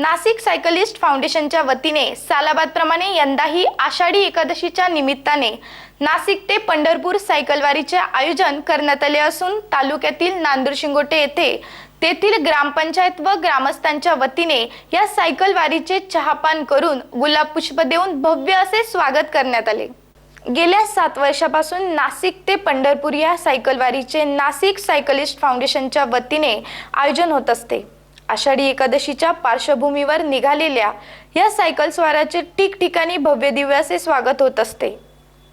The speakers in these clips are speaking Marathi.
नाशिक सायकलिस्ट फाउंडेशनच्या वतीने सालाबादप्रमाणे यंदाही आषाढी एकादशीच्या निमित्ताने नाशिक ते पंढरपूर सायकलवारीचे आयोजन करण्यात आले असून तालुक्यातील नांदूर शिंगोटे येथे तेथील ग्रामपंचायत व ग्रामस्थांच्या वतीने या सायकलवारीचे चहापान करून गुलाब पुष्प देऊन भव्य असे स्वागत करण्यात आले. गेल्या सात वर्षापासून नाशिक ते पंढरपूर या सायकलवारीचे नाशिक सायकलिस्ट फाउंडेशनच्या वतीने आयोजन होत असते. आषाढी एकादशीच्या पार्श्वभूमीवर निघालेल्या या सायकल स्वाराचे ठिकठिकाणी भव्य दिव्याचे स्वागत होत असते.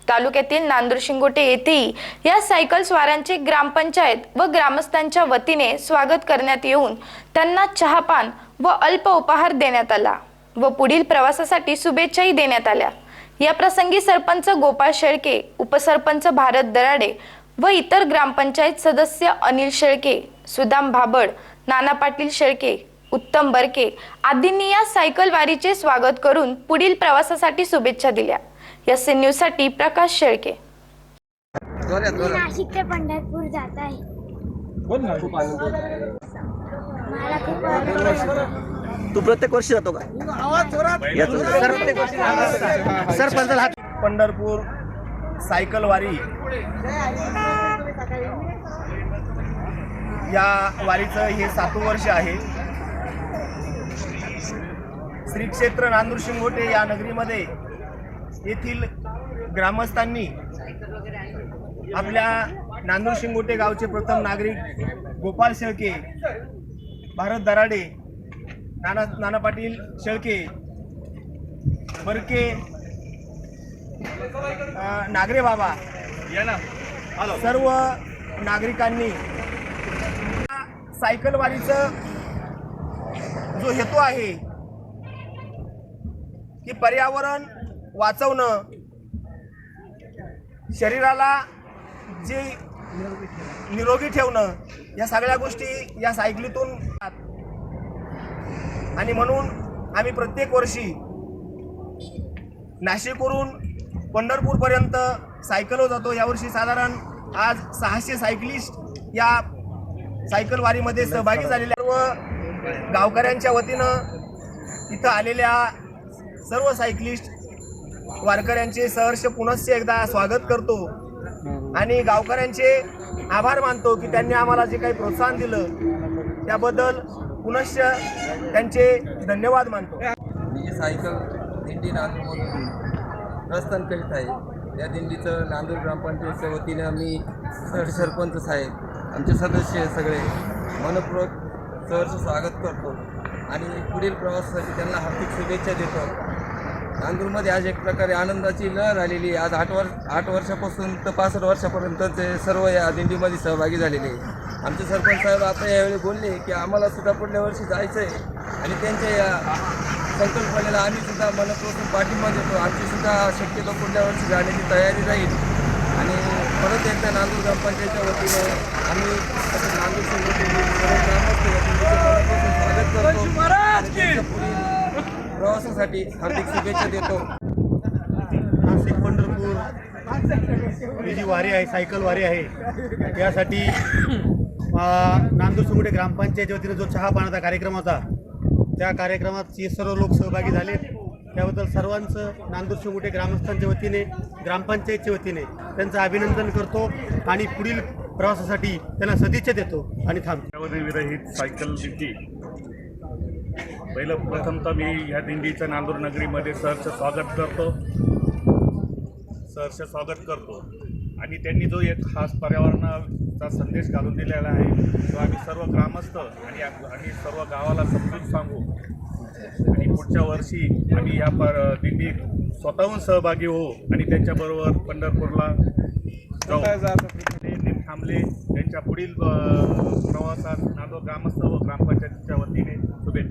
तालुक्यातील नांदूर शिंगोटे येथेही या सायकल स्वारांचे ग्रामपंचायत व ग्रामस्थांच्या वतीने स्वागत करण्यात येऊन त्यांना चहापान व अल्प उपहार देण्यात आला व पुढील प्रवासासाठी शुभेच्छाही देण्यात आल्या. या प्रसंगी सरपंच गोपाळ शेळके उपसरपंच भारत दराडे व इतर ग्रामपंचायत सदस्य अनिल शेळके सुदाम भाबड नाना पाटील शेळके उत्तम बरके आदींनी या सायकल वारीचे स्वागत करून पुढील प्रवासासाठी शुभेच्छा दिल्या. एस एन न्यूजसाठी प्रकाश शेळके. मी नाशिक ते पंढरपूर जात आहे. बोल ना खूप आनंद होत. मला खूप आनंद वाटतो. तू प्रत्येक वर्षी जातो का? याचं- सर, प्रत्येक पंढरपूर सायकल वारी. या वारीचं हे सातवं वर्ष आहे. श्री क्षेत्र नांदूर शिंगोटे या नगरीमध्ये येथील ग्रामस्थांनी आपल्या नांदूर शिंगोटे गावचे प्रथम नागरिक गोपाल शेळके भारत दराडे नाना नाना पाटील शेळके बरके नागरे बाबा सर्व नागरिकांनी सायकलवारीचं जो हेतू आहे की पर्यावरण वाचवणं शरीराला जे निरोगी ठेवणं या सगळ्या गोष्टी या सायकलीतून आणि म्हणून आम्ही प्रत्येक वर्षी नाशिकवरून पंढरपूरपर्यंत सायकलो जातो. यावर्षी साधारण आज सहाशे सायकलिस्ट या सायकल वारीमध्ये सहभागी झालेल्या सर्व गावकऱ्यांच्या वतीनं इथं आलेल्या सर्व सायकलिस्ट वारकऱ्यांचे सहर्ष पुनश्च एकदा स्वागत करतो. आणि गावकऱ्यांचे आभार मानतो की त्यांनी आम्हाला जे काही प्रोत्साहन दिलं त्याबद्दल पुनश्च त्यांचे धन्यवाद मानतो. मी सायकल दिंडी नांदूरमधून प्रस्थान करीत आहे या दिंडीचं नांदूर ग्रामपंचायतच्या वतीने आम्ही सर सरपंच साहेब आमचे सदस्य सगळे मनपूर्वक सहर्ष स्वागत करतो आणि पुढील प्रवासासाठी त्यांना हार्दिक शुभेच्छा देतो. नांदूरमध्ये आज एक प्रकारे आनंदाची लहर आलेली आहे. आज आठ वर्ष आठ वर्षापासून तर पासष्ट वर्षापर्यंत ते सर्व या दिंडीमध्ये सहभागी झालेले आहे. आमचे सरपंच साहेब आता यावेळी बोलले की आम्हाला सुद्धा पुढल्या वर्षी जायचं आहे. आणि त्यांच्या या संकल्पनेला आम्ही सुद्धा मनपूर्वक पाठिंबा देतो. आमची सुद्धा शक्यतो पुढल्या वर्षी जाण्याची तयारी राहील. एकदा नांदूर ग्रामपंचायतच्या वतीने आम्ही नांदूर संघटनेचे सर्व ग्रामस्थ या दिंडीचे मनापासून स्वागत करतो. पुढील प्रवासासाठी हार्दिक शुभेच्छा देतो. नाशिक पंढरपूर ही जी वारी आहे सायकल वारी आहे यासाठी आ, नांदूर सुंगडे ग्रामपंचायतच्या वतीने जो चहा पाण्याचा कार्यक्रम होता त्या कार्यक्रमात सर्व लोक सहभागी झाले त्याबद्दल सर्वांचं नांदूर शिंगोटे ग्रामस्थांच्या वतीने ग्रामपंचायतच्या वतीने त्यांचं अभिनंदन करतो आणि पुढील प्रवासासाठी त्यांना सदिच्छा देतो आणि थांबतो त्यामध्ये विरहित सायकल दिंडी पहिलं प्रथमतः मी ह्या दिंडीचं नांदूर नगरीमध्ये सहर्ष स्वागत करतो. सहर्ष स्वागत करतो. आणि त्यांनी जो एक खास पर्यावरणाचा संदेश घालून दिलेला आहे तो आम्ही सर्व ग्रामस्थ आणि आणि सर्व गावाला समजून सांगू. आणि पुढच्या वर्षी आम्ही या पर दिंडीत स्वतःहून सहभागी होऊ आणि त्यांच्याबरोबर पंढरपूरला जाऊ. थांबले. त्यांच्या पुढील प्रवासात नांदो ग्रामस्थ व ग्रामपंचायतीच्या वतीने शुभेच्छा.